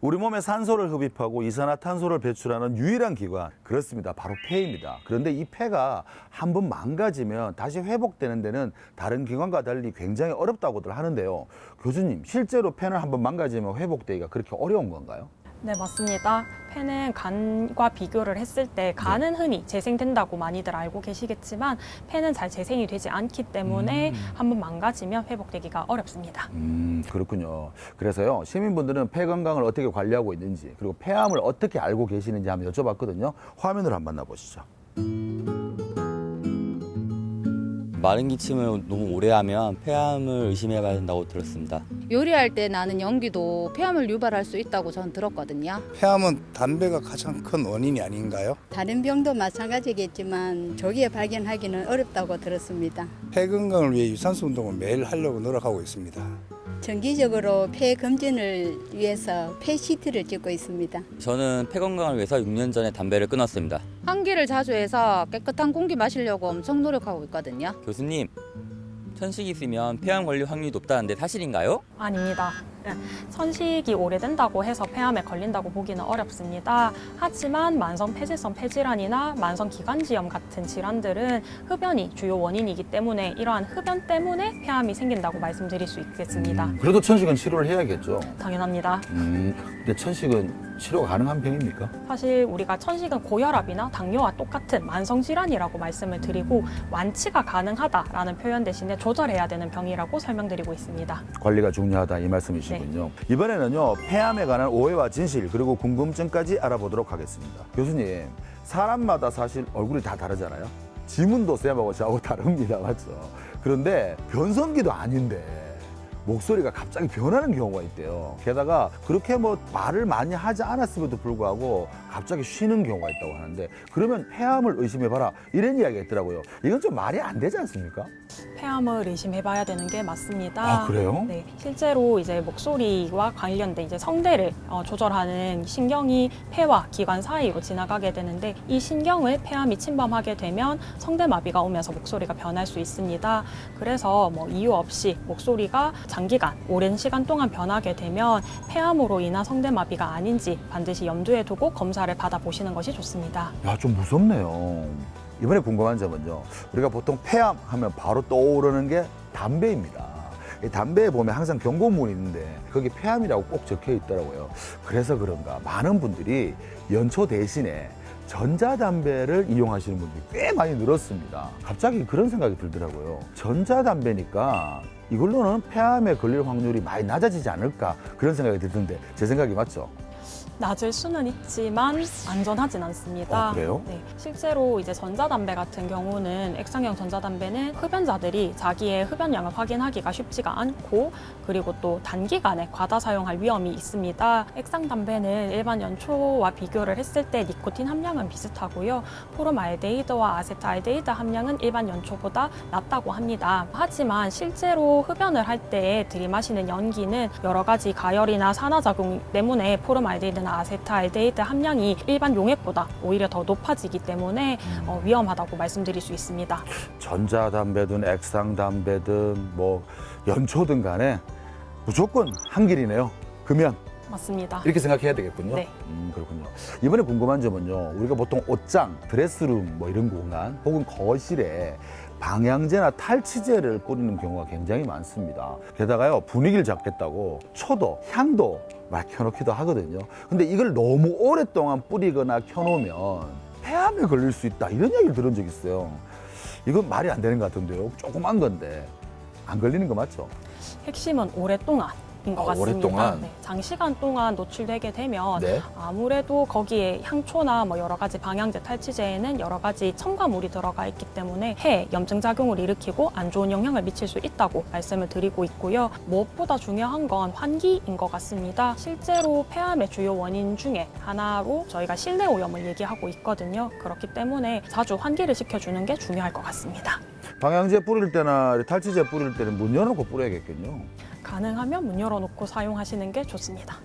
우리 몸에 산소를 흡입하고 이산화탄소를 배출하는 유일한 기관 그렇습니다. 바로 폐입니다. 그런데 이 폐가 한 번 망가지면 다시 회복되는 데는 다른 기관과 달리 굉장히 어렵다고들 하는데요. 교수님, 실제로 폐는 한 번 망가지면 회복되기가 그렇게 어려운 건가요? 네, 맞습니다. 폐는 간과 비교를 했을 때 간은 흔히 재생된다고 많이들 알고 계시겠지만 폐는 잘 재생이 되지 않기 때문에 한번 망가지면 회복되기가 어렵습니다. 음, 그렇군요. 그래서요, 시민분들은 폐 건강을 어떻게 관리하고 있는지, 그리고 폐암을 어떻게 알고 계시는지 한번 여쭤봤거든요. 화면으로 한번 만나보시죠. 마른 기침을 너무 오래 하면 폐암을 의심해봐야 된다고 들었습니다. 요리할 때 나는 연기도 폐암을 유발할 수 있다고 전 들었거든요. 폐암은 담배가 가장 큰 원인이 아닌가요? 다른 병도 마찬가지겠지만 조기에 발견하기는 어렵다고 들었습니다. 폐 건강을 위해 유산소 운동을 매일 하려고 노력하고 있습니다. 정기적으로 폐 검진을 위해서 폐 CT를 찍고 있습니다. 저는 폐 건강을 위해서 6년 전에 담배를 끊었습니다. 환기를 자주 해서 깨끗한 공기 마시려고 엄청 노력하고 있거든요. 교수님, 천식이 있으면 폐암 걸릴 확률이 높다는데 사실인가요? 아닙니다. 네, 선식이 오래된다고 해서 폐암에 걸린다고 보기는 어렵습니다. 하지만 만성 폐쇄성 폐질환이나 만성 기관지염 같은 질환들은 흡연이 주요 원인이기 때문에 이러한 흡연 때문에 폐암이 생긴다고 말씀드릴 수 있겠습니다. 음, 그래도 천식은 치료를 해야겠죠. 당연합니다. 음, 근데 천식은 치료 가능한 병입니까? 사실 우리가 천식은 고혈압이나 당뇨와 똑같은 만성 질환이라고 말씀을 드리고 완치가 가능하다라는 표현 대신에 조절해야 되는 병이라고 설명드리고 있습니다. 관리가 중요하다 이 말씀이시 군요. 이번에는요 폐암에 관한 오해와 진실 그리고 궁금증까지 알아보도록 하겠습니다. 교수님 사람마다 사실 얼굴이 다 다르잖아요. 지문도 쌤하고 저하고 다릅니다, 맞죠? 그런데 변성기도 아닌데 목소리가 갑자기 변하는 경우가 있대요. 게다가 그렇게 뭐 말을 많이 하지 않았음에도 불구하고 갑자기 쉬는 경우가 있다고 하는데 그러면 폐암을 의심해봐라 이런 이야기가 있더라고요. 이건 좀 말이 안 되지 않습니까? 폐암을 의심해봐야 되는 게 맞습니다. 아, 그래요? 네, 실제로 이제 목소리와 관련된 이제 성대를 어, 조절하는 신경이 폐와 기관 사이로 지나가게 되는데 이 신경을 폐암이 침범하게 되면 성대 마비가 오면서 목소리가 변할 수 있습니다. 그래서 뭐 이유 없이 목소리가 장기간 오랜 시간 동안 변하게 되면 폐암으로 인한 성대마비가 아닌지 반드시 염두에 두고 검사를 받아보시는 것이 좋습니다. 야, 좀 무섭네요. 이번에 궁금한 점은요. 우리가 보통 폐암 하면 바로 떠오르는 게 담배입니다. 이 담배에 보면 항상 경고문이 있는데 거기 폐암이라고 꼭 적혀 있더라고요. 그래서 그런가 많은 분들이 연초 대신에 전자담배를 이용하시는 분들이 꽤 많이 늘었습니다. 갑자기 그런 생각이 들더라고요. 전자담배니까 이걸로는 폐암에 걸릴 확률이 많이 낮아지지 않을까 그런 생각이 들던데 제 생각이 맞죠? 낮을 수는 있지만 안전하진 않습니다. 어, 그래요? 네, 실제로 이제 전자담배 같은 경우는 액상형 전자담배는 흡연자들이 자기의 흡연량을 확인하기가 쉽지가 않고 그리고 또 단기간에 과다 사용할 위험이 있습니다. 액상담배는 일반 연초와 비교를 했을 때 니코틴 함량은 비슷하고요. 포름알데히드와 아세트알데히드 함량은 일반 연초보다 낮다고 합니다. 하지만 실제로 흡연을 할 때 들이마시는 연기는 여러 가지 가열이나 산화작용 때문에 포름알데히드 나 아세트알데히드 함량이 일반 용액보다 오히려 더 높아지기 때문에 어, 위험하다고 말씀드릴 수 있습니다. 전자담배든 액상담배든 뭐 연초든 간에 무조건 한 길이네요. 금연 맞습니다. 이렇게 생각해야 되겠군요. 네. 음, 그렇군요. 이번에 궁금한 점은요. 우리가 보통 옷장, 드레스룸 뭐 이런 공간 혹은 거실에 방향제나 탈취제를 뿌리는 경우가 굉장히 많습니다. 게다가요 분위기를 잡겠다고 초도, 향도 막 켜놓기도 하거든요. 근데 이걸 너무 오랫동안 뿌리거나 켜놓으면 폐암에 걸릴 수 있다 이런 얘기를 들은 적 있어요. 이건 말이 안 되는 것 같은데요. 조그만 건데 안 걸리는 거 맞죠? 핵심은 오랫동안인 것 아, 같습니다. 오랫동안? 네, 장시간 동안 노출되게 되면 네. 아무래도 거기에 향초나 뭐 여러 가지 방향제 탈취제에는 여러 가지 첨가물이 들어가 있기 때문에 해 염증 작용을 일으키고 안 좋은 영향을 미칠 수 있다고 말씀을 드리고 있고요. 무엇보다 중요한 건 환기인 것 같습니다. 실제로 폐암의 주요 원인 중에 하나로 저희가 실내 오염을 얘기하고 있거든요. 그렇기 때문에 자주 환기를 시켜주는 게 중요할 것 같습니다. 방향제 뿌릴 때나 탈취제 뿌릴 때는 문 열어놓고 뿌려야겠군요. 가능하면 문 열어놓고 사용하시는 게 좋습니다.